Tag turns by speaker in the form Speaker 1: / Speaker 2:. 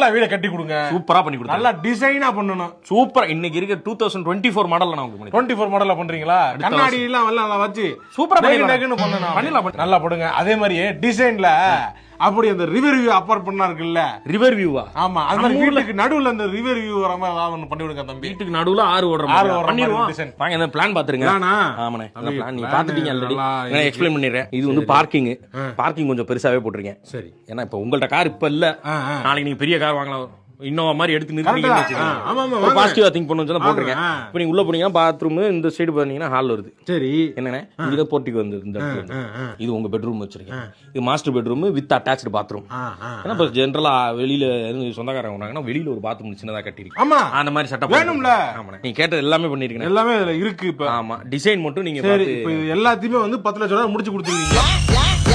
Speaker 1: நல்லா வீட கட்டி கொடுங்க.
Speaker 2: சூப்பரா பண்ணி கொடுத்தாங்க
Speaker 1: நல்லா டிசைனா பண்ணணும்.
Speaker 2: சூப்பர். இன்னைக்கு இருக்க two thousand twenty four model நான் உங்களுக்கு பண்ணி
Speaker 1: டுவெண்ட்டி ஃபோர் மாடல்ல பண்றீங்களா கண்ணாடி எல்லாம் நல்லா வச்சு
Speaker 2: சூப்பரா பண்ணிடலாம்.
Speaker 1: நல்லா போடுங்க. அதே மாதிரியே டிசைன்ல அப்படி அந்த ரிவர் வியூ அப்பார்ட் பண்ணா இருக்குல்ல?
Speaker 2: ரிவர் வியூவா
Speaker 1: ஆமா அது மாதிரி வீட்டுக்கு நடுவுல அந்த ரிவர் வியூ வர மாதிரி ஏதாவது ஒண்ணு பண்ணி விடுங்க தம்பி.
Speaker 2: வீட்டுக்கு நடுவுல ஆறு ஓடுற
Speaker 1: ஆறு
Speaker 2: மாதிரி
Speaker 1: ஓடுற
Speaker 2: பண்ணிடுவோம்.
Speaker 1: மாதிரி design.
Speaker 2: வாங்க இந்த பிளான் பாத்துருங்க.
Speaker 1: பிளானா?
Speaker 2: ஆமாண்ணே
Speaker 1: தம்பி,
Speaker 2: பிளான் நீ
Speaker 1: plan
Speaker 2: பாத்துட்டீங்க ஆல்ரெடி
Speaker 1: நல்லா
Speaker 2: நான் எக்ஸ்பிளைன் பண்ணிடுறேன். இது வந்து பார்க்கிங் பார்க்கிங் கொஞ்சம் பெருசாவே போட்டிருக்கேன்.
Speaker 1: சரி.
Speaker 2: ஏன்னா இப்ப உங்கள்ட்ட கார் இப்ப இல்ல.
Speaker 1: ஆ, ஆ.
Speaker 2: நாளைக்கு நீங்க பெரிய கார் வாங்கலாம். இன்னோவா மாதிரி எடுத்து
Speaker 1: ஆமா, ஆமா, வாங்க.
Speaker 2: பாசிட்டிவா திங்க் பண்ணு சொல்லி போட்டிருக்கேன். இப்போ நீங்க உள்ள போனீங்கன்னா பாத்ரூம் இந்த சைடு பாத்தீங்கன்னா ஹால் வருது.
Speaker 1: சரி.
Speaker 2: என்னண்ணே? இங்க போர்ட்டிக்கு வந்து இந்த. இது உங்க பெட்ரூம் வச்சிருக்கேன். இது master bedroom with attach bathroom. ஏன்னா இப்போ ஜென்ரலா வெளியில இருந்து சொந்தக்காரங்க வந்தாங்கன்னா வெளியில ஒரு பாத்ரூம் சின்னதா கட்டிருக்கு.
Speaker 1: ஆமா.
Speaker 2: அந்த மாதிரி செட்டப்
Speaker 1: வேணும்ல?
Speaker 2: ஆமாண்ணே. நீங்க கேட்டது எல்லாமே பண்ணிருக்கேன்
Speaker 1: எல்லாமே இருக்கு இப்ப.
Speaker 2: ஆமா. டிசைன் மட்டும் நீங்க
Speaker 1: இது எல்லாத்தையுமே வந்து பத்து லட்சம் ரூபாய் முடிச்சு கொடுத்துருக்கீங்க